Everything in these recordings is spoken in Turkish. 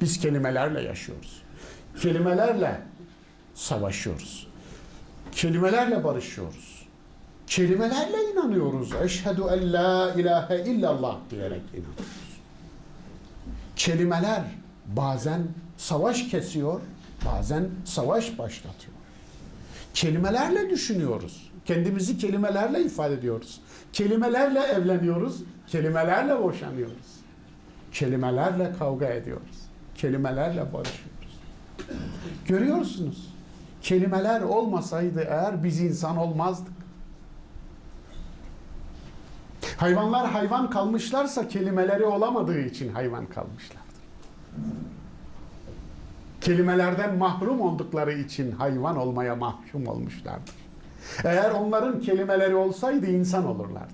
Biz kelimelerle yaşıyoruz. Kelimelerle savaşıyoruz. Kelimelerle barışıyoruz. Kelimelerle inanıyoruz. Eşhedü en la ilahe illallah diyerek inanıyoruz. Kelimeler bazen savaş kesiyor, bazen savaş başlatıyor. Kelimelerle düşünüyoruz. Kendimizi kelimelerle ifade ediyoruz. Kelimelerle evleniyoruz, kelimelerle boşanıyoruz. Kelimelerle kavga ediyoruz. Kelimelerle barışıyoruz. Görüyorsunuz. Kelimeler olmasaydı eğer biz insan olmazdık. Hayvanlar hayvan kalmışlarsa kelimeleri olamadığı için hayvan kalmışlardır. Kelimelerden mahrum oldukları için hayvan olmaya mahkum olmuşlardır. Eğer onların kelimeleri olsaydı insan olurlardı.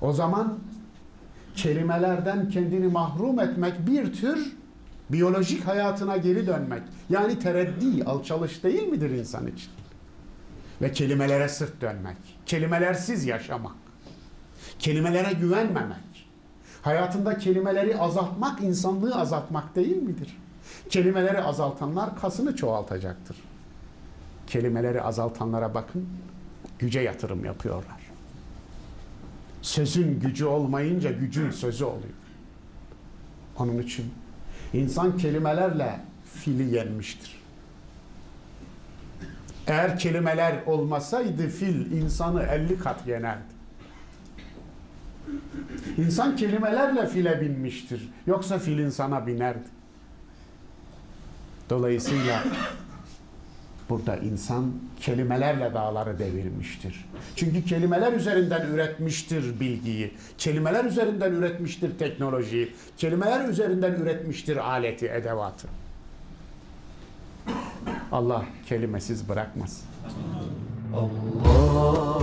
O zaman kelimelerden kendini mahrum etmek bir tür biyolojik hayatına geri dönmek. Yani tereddi, alçalış değil midir insan için? Ve kelimelere sırt dönmek. Kelimelersiz yaşamak. Kelimelere güvenmemek. Hayatında kelimeleri azaltmak, insanlığı azaltmak değil midir? Kelimeleri azaltanlar kasını çoğaltacaktır. Kelimeleri azaltanlara bakın, güce yatırım yapıyorlar. Sözün gücü olmayınca gücün sözü oluyor. Onun için insan kelimelerle fili yenmiştir. Eğer kelimeler olmasaydı fil insanı 50 kat yenerdi. İnsan kelimelerle file binmiştir. Yoksa fil insana binerdi. Dolayısıyla burada insan kelimelerle dağları devirmiştir. Çünkü kelimeler üzerinden üretmiştir bilgiyi. Kelimeler üzerinden üretmiştir teknolojiyi. Kelimeler üzerinden üretmiştir aleti, edevatı. Allah kelimesiz. Allah Allah